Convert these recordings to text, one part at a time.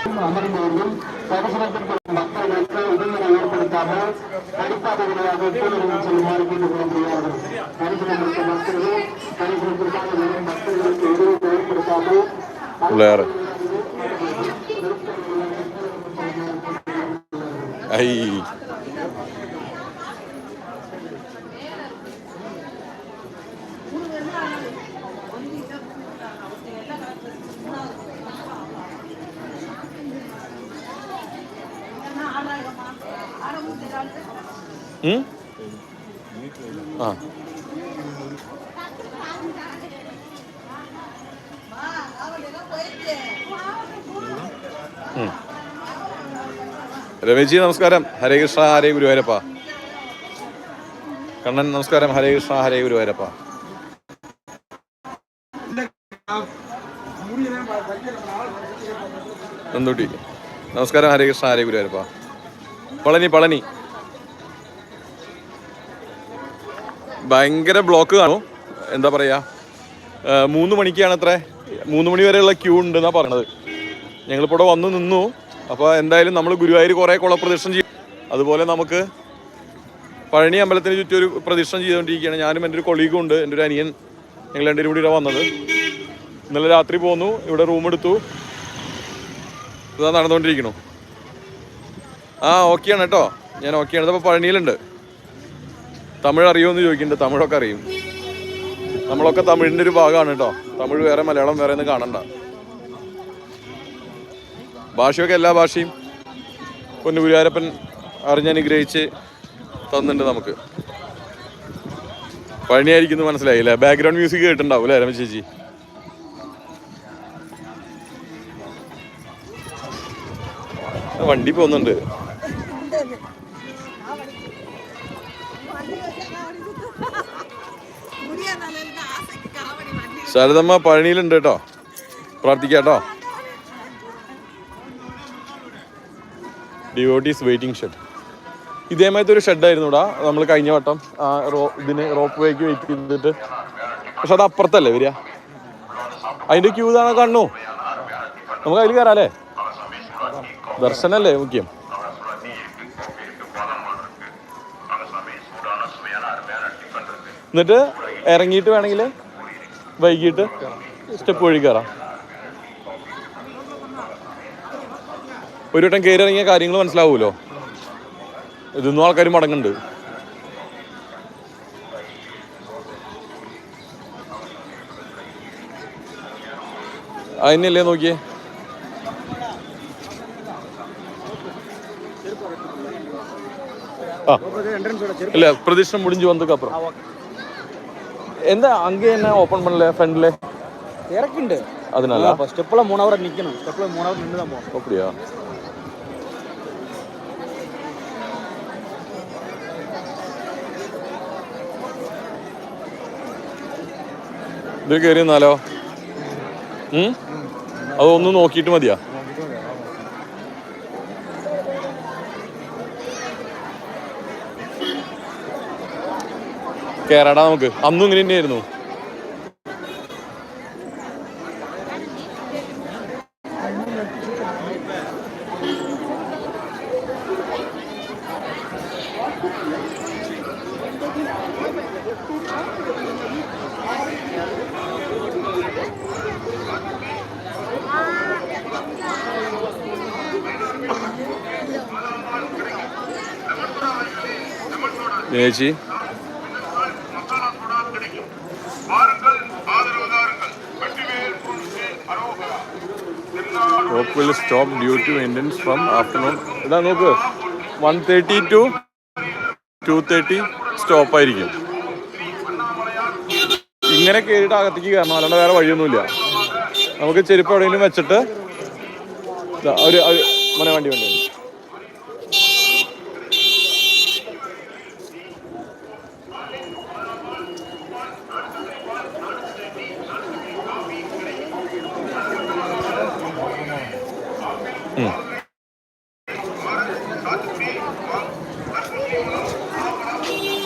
அமர்ந்திருந்தும் தரிசனத்திற்கு மக்களுக்கு இடையில ஏற்படுத்தாமல் படிப்பாத வழியாக கூடுதல் செல்லுமாறு கேட்டுக் கொள்கிறார்கள் தரிசனத்திற்கு மக்களும் தரிசனத்திற்காக வரும் மக்களுக்கு இடையில ஏற்படுத்தாமல் உள்ளார. ஐ. ആ. രമേശ് നമസ്കാരം. ഹരേ കൃഷ്ണ ഹരേ ഗുരുവായൂരപ്പ. കണ്ണൻ നമസ്കാരം. ഹരേ കൃഷ്ണ ഹരേ ഗുരുവായൂരപ്പ. നന്ദൂട്ടി. നമസ്കാരം. ഹരേ കൃഷ്ണ ഹരേ ഗുരുവായൂരപ്പ. പളനി പളനി. ഭയങ്കര ബ്ലോക്ക് കാണും. എന്താ പറയാ? ആ, മൂന്ന് മണിക്കാണ് അത്ര മൂന്ന് മണി വരെയുള്ള ക്യൂ ഉണ്ട് എന്നാ പറഞ്ഞത് ഞങ്ങളിപ്പോൾ ഇവിടെ വന്ന് നിന്നു. അപ്പോൾ എന്തായാലും നമ്മൾ ഗുരുവായൂർ കുറേ കുളപ്രദക്ഷിണം ചെയ്യും അതുപോലെ നമുക്ക് പഴനി അമ്പലത്തിന് ചുറ്റും ഒരു പ്രദക്ഷിണം ചെയ്തുകൊണ്ടിരിക്കുകയാണ് ഞാനും എന്റെ ഒരു കൊളീഗും ഉണ്ട്. എന്റെ ഒരു അനിയൻ ഞങ്ങൾ രണ്ടുപേരും കൂടി ഇവിടെ വന്നത്. ഇന്നലെ രാത്രി പോന്നു. ഇവിടെ റൂം എടുത്തു. ഇതാ നടന്നുകൊണ്ടിരിക്കണു ആ ഓക്കെയാണ് കേട്ടോ. ഞാൻ ഓക്കെയാണ് ഇതിപ്പോൾ പഴനിയിലുണ്ട്. തമിഴ് അറിയുമെന്ന് ചോദിക്കുന്നുണ്ട്. തമിഴൊക്കെ അറിയും. നമ്മളൊക്കെ തമിഴിന്റെ ഒരു ഭാഗമാണ് കേട്ടോ. തമിഴ് വേറെ മലയാളം വേറെ ഒന്നും കാണണ്ട. ഭാഷയൊക്കെ എല്ലാ ഭാഷയും പൊന്നുപുരിയാരപ്പൻ അറിഞ്ഞനുഗ്രഹിച്ച് തന്നിട്ടുണ്ട് നമുക്ക്. പഴനിയായിരിക്കുന്നു മനസ്സിലായില്ലേ? ബാക്ക്ഗ്രൗണ്ട് മ്യൂസിക് കേട്ടിട്ടുണ്ടാവും അല്ലേ രമ ചേച്ചി? വണ്ടി പോകുന്നുണ്ട്. ശാരദമ്മ പഴനിയിലുണ്ട് കേട്ടോ. പ്രാർത്ഥിക്കാട്ടോ. ഡിവോട്ടീസ് വെയിറ്റിംഗ് ഷെഡ് ഇതേമാതിരി ഒരു ഷെഡായിരുന്നു ഇവിടെ നമ്മൾ കഴിഞ്ഞ വട്ടം ആ റോ ഇതിന് റോപ്പ് വേക്ക് വെയിറ്റ് ചെയ്തിട്ട്. പക്ഷെ അത് അപ്പുറത്തല്ലേ വരിക? അതിന്റെ ക്യൂ ഇതാണ് കണ്ണു? നമുക്ക് അതിൽ കയറാം അല്ലേ? ദർശനല്ലേ മുഖ്യം? എന്നിട്ട് ഇറങ്ങിയിട്ട് വേണമെങ്കിൽ വൈകിട്ട് സ്റ്റെപ്പ് വഴി കയറാം. ഒരു വട്ടം കയറി ഇറങ്ങിയ കാര്യങ്ങൾ മനസ്സിലാവുമല്ലോ ഇതൊന്നും ആൾക്കാർ മടങ്ങുന്നുണ്ട്. അതിനല്ലേ നോക്കിയേ? ആ. ഇല്ല പ്രദക്ഷിണം മുടിഞ്ഞു വന്നതൊക്കെ അപ്പുറം. அப்புறம் எந்த அங்கே என்ன ஓபன் பண்ணல ஃப்ரண்ட்ல இறக்குண்டு அதனால அப்போ ஸ்டெப்பில் மூணு ஹவர் நிற்கணும் ஸ்டெப்பில் மூணு ஹவர் நின்று தான் போகணும் அப்படியா ഇത് കയറി എന്നാലോ ഉം അതൊന്ന് നോക്കിയിട്ട് മതിയാ കേറാടാ നമുക്ക്. അന്നും ഇങ്ങനെ തന്നെയായിരുന്നു. ചേച്ചി? Will stop due to Indians from afternoon. ഇതാ നോക്ക്. One thirty to two thirty stop ആയിരിക്കും. ഇങ്ങനെ കയറിയിട്ട് അകത്തേക്ക് കയറണം. അല്ലാണ്ട് വേറെ വഴിയൊന്നുമില്ല. നമുക്ക് ചെരുപ്പ് എവിടെയെങ്കിലും വെച്ചിട്ട് ഒരു- മോനെ വണ്ടി വണ്ടി.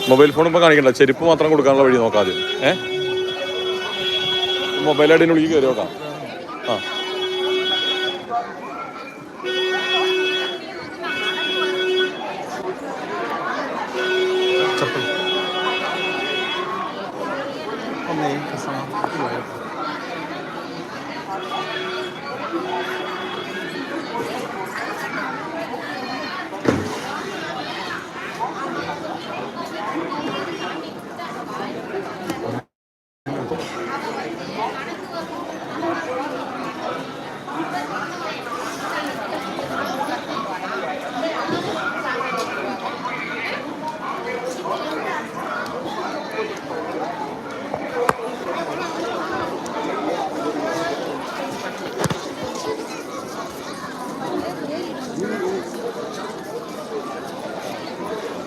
മൊബൈൽ ഫോൺ ഇപ്പൊ കാണിക്കണ്ട. ചെരുപ്പ് മാത്രം കൊടുക്കാനുള്ള വഴി നോക്കാം ആദ്യം. ഏ? മൊബൈൽ ഐഡിനുള്ളിൽ കയറി നോക്കാം. ആ.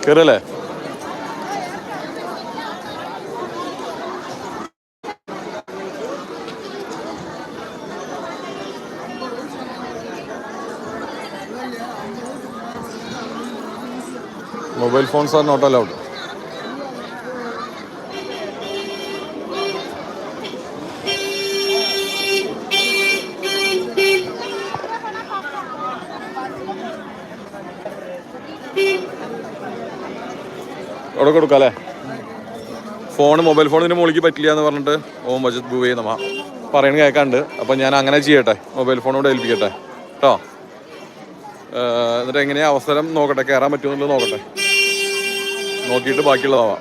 കേറല്ലേ mobile phones are not allowed. അവിടെ കൊടുക്കാം അല്ലേ ഫോൺ മൊബൈൽ ഫോണിന് മുകളിലേക്ക് പറ്റില്ല എന്ന് പറഞ്ഞിട്ട് ഓം വജത് ഭൂവേ നമ്മ പറയണ കേൾക്കാണ്ട് അപ്പം ഞാൻ അങ്ങനെ ചെയ്യട്ടെ. മൊബൈൽ ഫോണോട് ഏൽപ്പിക്കട്ടെ. കേട്ടോ എന്നിട്ട് എങ്ങനെയാ അവസരം നോക്കട്ടെ? കയറാൻ പറ്റുമെന്നുള്ളത് നോക്കട്ടെ. നോക്കിയിട്ട് ബാക്കിയുള്ളതാവാം.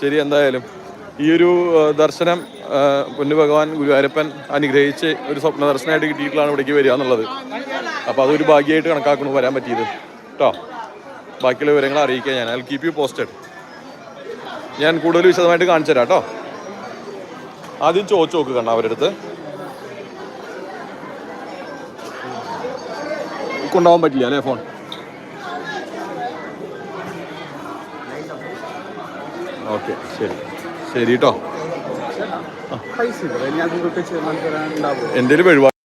ശരി എന്തായാലും ഈ ഒരു ദർശനം പൊന്നു ഭഗവാൻ ഗുരുവായൂരപ്പൻ അനുഗ്രഹിച്ച് ഒരു സ്വപ്ന ദർശനമായിട്ട് കിട്ടിയിട്ടാണ് ഇവിടേക്ക് വരിക എന്നുള്ളത്. അപ്പോൾ അതൊരു ഭാഗ്യമായിട്ട് കണക്കാക്കണം വരാൻ പറ്റിയത്. കേട്ടോ ബാക്കിയുള്ള വിവരങ്ങൾ അറിയിക്കാം ഞാൻ. ഐ കീപ് യു പോസ്റ്റഡ് ഞാൻ കൂടുതൽ വിശദമായിട്ട് കാണിച്ചു തരാം കേട്ടോ ആദ്യം ചോദിച്ചു നോക്ക് കണ്ട അവരുടെ അടുത്ത്. കൊണ്ടുപോകാൻ പറ്റില്ല അല്ലേ ഫോൺ ഓക്കെ ശരി. ശരി കേട്ടോ എന്റെ ഒരു